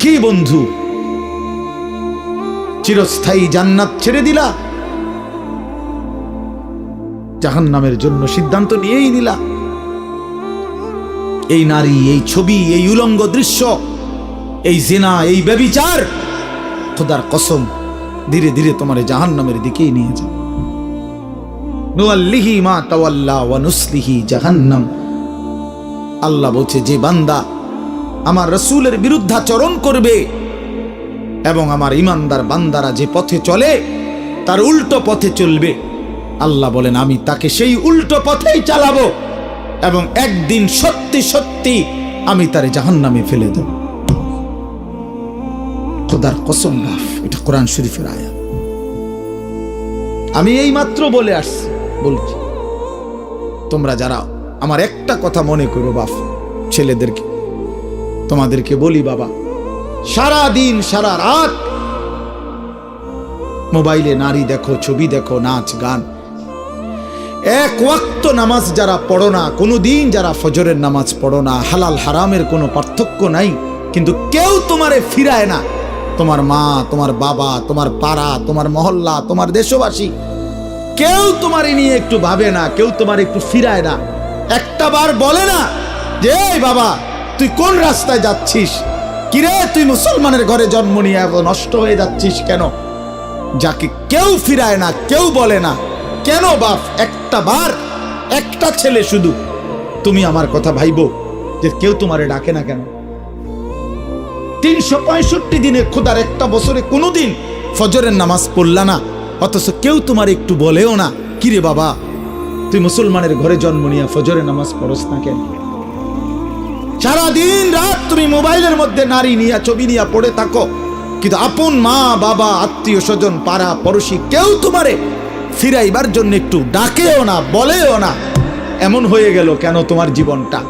কি বন্ধু? চিরস্থায়ী জান্নাত ছেড়ে দিলা। জাহান নামের জন্য সিদ্ধান্ত নিয়েই নিলা। এই নারী, এই ছবি, এই উলঙ্গ দৃশ্য, এই জেনা, এই ব্যবিচার, খোদার কসম, ধীরে ধীরে তোমার জাহান নামের দিকেই নিয়ে যাবে নুয়াল্লিহি মা তাওয়াল্লা ওয়া নুসলিহি জাহান্নাম। আল্লাহ বলছে, যে বান্দা আমার রসুলের বিরুদ্ধাচরণ করবে এবং আমার ইমানদার বান্দারা যে পথে চলে, তার উল্টো পথে চলবে। আল্লাহ বলেন, আমি তাকে সেই উল্টো পথেই চালাবো এবং একদিন সত্যি সত্যি আমি তারে জাহান্নামে ফেলে দেব। খোদার কসম বাফ এটা কোরআন শরীফের আয়া আমি এই মাত্র বলে আসছি, বলছি, তোমরা যারা আমার একটা কথা মনে করো বাপ ছেলেদেরকে তোমাদেরকে বলি, বাবা সারা দিন সারা রাত মোবাইলে নারী দেখো, ছবি দেখো, নাচ, গান। এক ওয়াক্ত নামাজ যারা পড়ো না কোনো দিন যারা ফজরের নামাজ পড়ো না, হালাল হারামের কোনো পার্থক্য নাই, কিন্তু কেউ তোমারে ফিরায় না। তোমার মা, তোমার বাবা, তোমার পাড়া, তোমার মহল্লা, তোমার দেশবাসী, কেউ তোমার নিয়ে একটু ভাবে না, কেউ তোমার একটু ফিরায় না। একটা বার বলে না যে বাবা তুই কোন রাস্তায় যাচ্ছিস? কিরে, তুই মুসলমানের ঘরে জন্ম নিয়ে নষ্ট হয়ে যাচ্ছিস কেন? যাকে কেউ ফিরায় না, কেউ বলে না। কেন বাপ? একটা বার, একটা ছেলে শুধু। তুমি আমার কথা ভাইবো যে কেউ তোমারে ডাকে না কেন? তিনশো পঁয়ষট্টি দিনে খোদার একটা বছরে কোনোদিন ফজরের নামাজ পড়লা না। অথচ কেউ তোমার একটু বলেও না। কিরে বাবা, তুই মুসলমানের ঘরে জন্ম নিয়ে ফজরের নামাজ পড়স না কেন? সারাদিন রাত তুমি মোবাইলের মধ্যে নারী নিয়ে, ছবি নিয়ে পড়ে থাকো। কিন্তু আপন মা, বাবা, আত্মীয় স্বজন, পাড়া, পড়োশি, কেউ তোমারে ফিরাইবার জন্য একটু ডাকেও না, বলেও না। এমন হয়ে গেল কেন তোমার জীবনটা?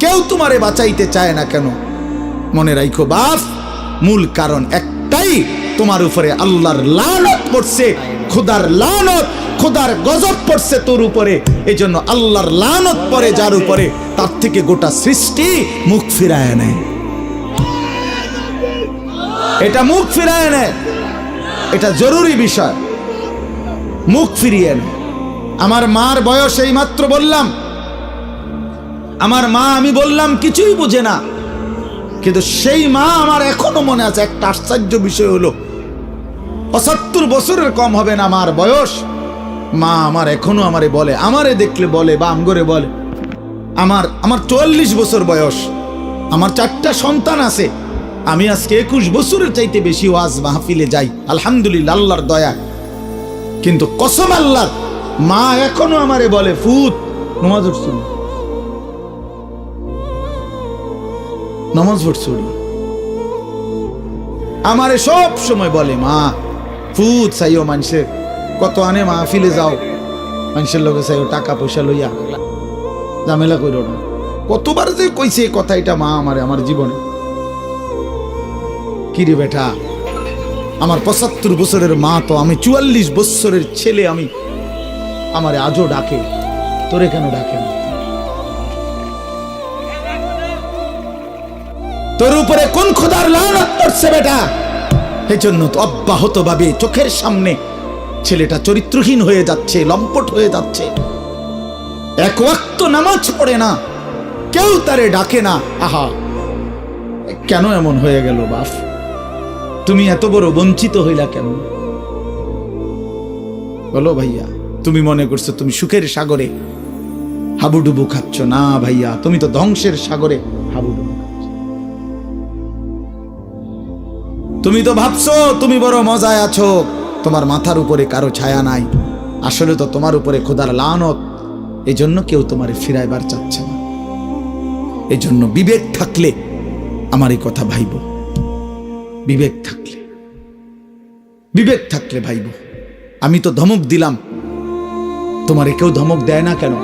কেউ তোমারে বাঁচাইতে চায় না কেন? মনে রাখো বাপ, মূল কারণ একটাই, তোমার উপরে আল্লাহর লানত পড়ছে, খোদার লানত। খোদার গজব পড়ছে তোর উপরে। এই জন্য আল্লাহর লানত পরে যার উপরে, তার থেকে গোটা সৃষ্টি মুখ ফিরায় নেয়। এটা মুখ ফিরায় নেয়। এটা জরুরি বিষয়। মুখ ফিরিয়ে নেয় আমার মার বয়স এই মাত্র বললাম। আমার মা, আমি বললাম, কিছুই বুঝে না। কিন্তু সেই মা আমার এখনও মনে আছে, একটা আশ্চর্য বিষয় হলো, পঁচাত্তর বছরের কম হবে না আমার বয়স। মা আমার এখনও আমারে বলে, আমারে দেখলে বলে বা আমগরে বলে। আমার আমার চুয়াল্লিশ বছর বয়স, আমার চারটা সন্তান আছে। আমি আজকে একুশ বছরের চাইতে বেশি ওয়াজ মাহফিলে যাই, আলহামদুলিল্লাহ, আল্লাহর দয়া। কিন্তু কসম আল্লাহ, মা এখনও আমারে বলে, ফুত, নমাজ উঠছিল নমাজ পড়ছুড়ি আমারে সব সময় বলে, মা, ফুত চাইও মানুষের কত আনে মাহফিলে যাও। মানুষের লোকে চাইও টাকা পয়সা লইয়া ঝামেলা কইর না। কতবার যে কইছে কথা এটা মা আমারে, আমার জীবনে। কিরে বেটা? আমার পঁচাত্তর বছরের মা তো আমি, চুয়াল্লিশ বছরের ছেলে আমি। আমারে আজও ডাকে। তোরে কেন ডাকে না? তোর উপরে কোন খোদার লানত পড়ছে বেটা? এই জন্য তো অব্যাহত ভাবে চোখের সামনে ছেলেটা চরিত্রহীন হয়ে যাচ্ছে, লম্পট হয়ে যাচ্ছে। এক ওয়াক্ত নামাজ পড়ে না, কেউ তারে ডাকে না। আহা, কেন এমন হয়ে গেল বাপ? তুমি এত বড় বঞ্চিত হইলা কেন? বলো ভাইয়া, তুমি মনে করছ তুমি সুখের সাগরে হাবুডুবু খাচ্ছ? না ভাইয়া, তুমি তো ধ্বংসের সাগরে হাবুডুবু। তুমি তো ভাবছ তুমি বড় মজায় আছো। তোমার মাথার উপরে কারও ছায়া নাই। আসলে তো তোমার উপরে খোদার লানত। এই জন্য কেউ তোমারে ফিরাইবার চাচ্ছে না। এই জন্য বিবেক থাকলে আমার এই কথা ভাইব। বিবেক থাকলে। বিবেক থাকলে ভাইব। আমি তো ধমক দিলাম। তোমারে কেউ ধমক দেয় না কেন?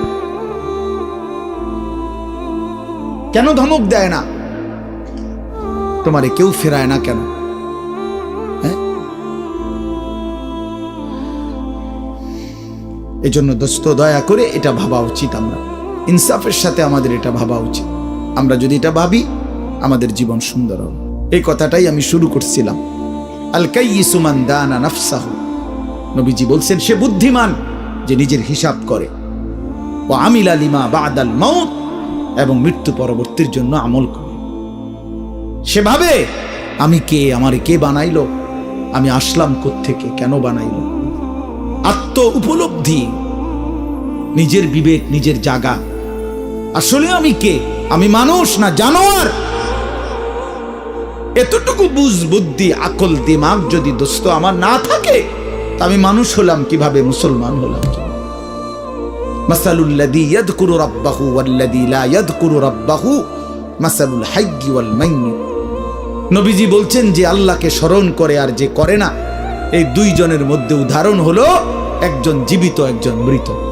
কেন ধমক দেয় না? তোমারে কেউ ফেরায় না কেন? এই জন্য দোস্ত, দয়া করে এটা ভাবা উচিত আমরা। ইনসাফের সাথে আমাদের এটা ভাবা উচিত। আমরা যদি এটা ভাবি, আমাদের জীবন সুন্দর হবে। এই কথাটাই আমি শুরু করছিলাম। আল কাইয়িসুমান দানা নাফসাহু। নবীজি বলছেন, সে বুদ্ধিমান যে নিজের হিসাব করে। ও আমিল আলিমা বাদাল মাউত এবং মৃত্যু পরবর্তীর জন্য আমল করে। সেভাবে আমি কে, আমারে কে বানাইলো? আমি আসলাম থেকে কেন বানাইলো? আত্ম উপলব্ধি নিজের বিবেক, নিজের জাগা। আসলে আমি কে? আমি মানুষ না জানোয়ার? এতটুকু বুঝ, বুদ্ধি, আকল, দিমাগ যদি দোস্ত আমার না থাকে, তা আমি মানুষ হলাম কীভাবে? মুসলমান হলাম মাসালুল নবীজি বলছেন যে আল্লাহকে স্মরণ করে আর যে করে না। এই দুইজনের মধ্যে উদাহরণ হলো একজন জীবিত একজন মৃত।